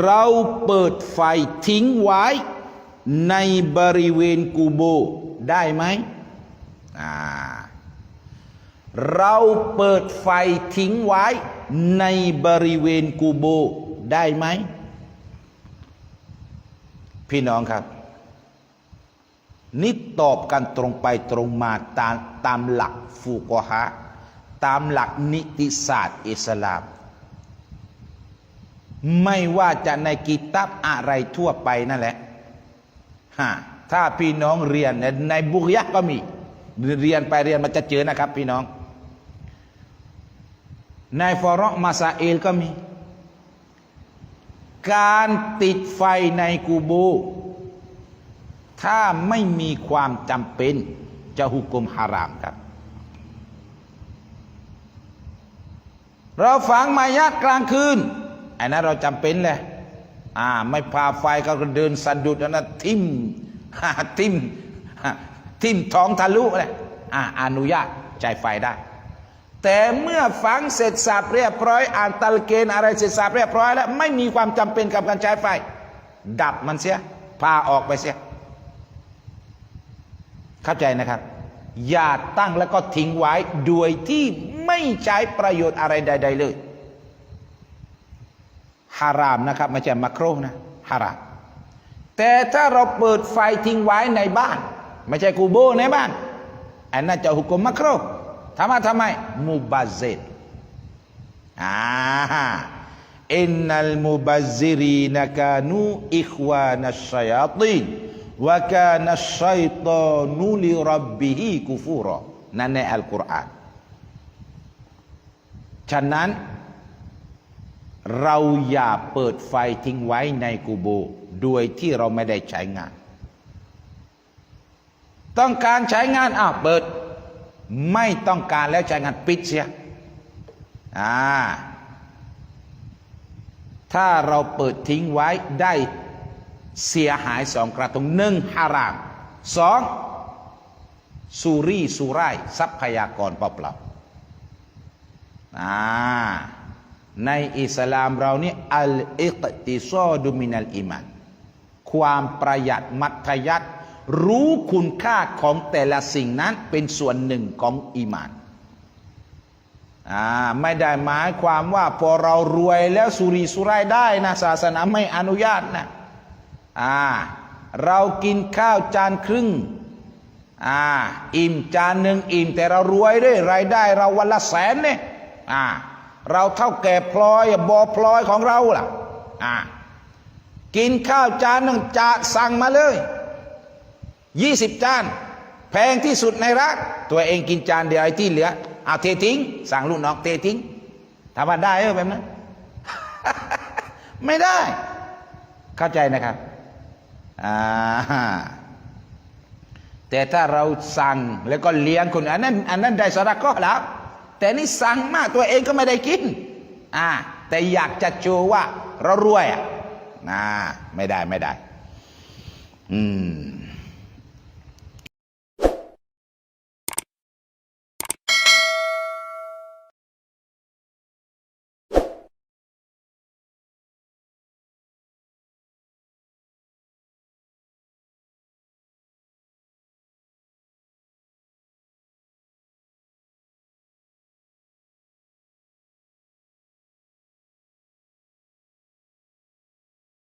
เราเปิดไฟทิ้งไว้ ในบริเวณกูโบได้ไหมอ่าเราเปิดไฟทิ้งไว้ ในบริเวณกูโบได้ไหม พี่น้องครับ นี่ตอบกันตรงไปตรงมาตามตามหลักฟูกฮะตามหลักนิติศาสตร์อิสลาม ไม่ว่าจะในกิตับอะไรทั่วไปนั่นแหละฮะถ้าพี่น้องเรียนในในบุกยะก็มี เรียนไปเรียนมาจะเจอนะครับ พี่น้อง ในฟอรอกมาซาเอลก็มี การติดไฟในกูโบ ถ้าไม่มีความจำเป็น จะหุกมฮารามครับ เราฝังมายาตกลางคืน อันนั้นเราจำเป็นเลยอ่า ไม่พาไฟก็เดินสะดุดอันนั้นทิมทิมทิมท้องทะลุเลยอ่าอนุญาตจ่ายไฟได้ แต่เมื่อฝังเสร็จสับเรียบร้อย อ่านตัลเกนอะไรเสร็จสับเรียบร้อยแล้ว ไม่มีความจำเป็นกับการใช้ไฟ ดับมันเสีย พาออกไปเสีย เข้าใจนะครับอย่าตั้งแล้วก็ทิ้งไว้โดยที่ไม่ใช้ประโยชน์อะไรใด ๆ เลย ฮารามนะครับไม่ใช่มักโครนะฮารามแต่ถ้าเราเปิดไฟทิ้งไว้ในบ้าน ไม่ใช่กูโบในบ้านอันนั้นจะหุกมมักโครทำไมทำไมมุบาเซตอ่าอินนัลมุบาซิรีนกานูอิควานัชชัยตีนวกานัชชัยตานูลิรับบิฮิกุฟูรอนั่นในอัลกุรอานฉะนั้น เราอย่าเปิดไฟทิ้งไว้ในกูโบโดยที่เราไม่ได้ใช้งาน ต้องการใช้งานอ้าวเปิด ไม่ต้องการแล้วใช้งานปิดเสียอ่าถ้าเราเปิดทิ้งไว้ได้เสียหายสองกระทงหนึ่งฮารามสองสุรีสุร่ายทรัพยากรเปล่าๆอ่า ในอิสลามเรานี่อัลอิกติซอดุมินัลอิมานความประหยัดมัธยัติรู้คุณค่าของแต่ละสิ่งนั้นเป็นส่วนหนึ่งของอีมานอ่าไม่ได้หมายความว่าพอเรารวยแล้วสุริสุรายได้นะศาสนาไม่อนุญาตนะอ่าเรากินข้าวจานครึ่งอ่าอิ่มจานหนึ่งอิ่มแต่เรารวยด้วยรายได้เราวันละแสนเนี่ยอ่า เราเท่าแก่พลอยบอพลอยของเราล่ะอ่ากินข้าวจานหนึ่งจะสั่งมาเลยยี่สิบจาน แพงที่สุดในร้านตัวเองกินจานเดียวไอ้ที่เหลือเอาเททิ้ง สั่งลูกน้องเททิ้งถามาได้เออแบบนั้นไม่ได้ เข้าใจนะครับอ่าแต่ถ้าเราสั่งแล้วก็เลี้ยงคนอันนั้นอันนั้นได้สาระก็แล้ว แต่นี่สั่งมากตัวเองก็ไม่ได้กินอ่าแต่อยากจะโชว์ว่าเรารวยอะนะไม่ได้ไม่ได้ อืม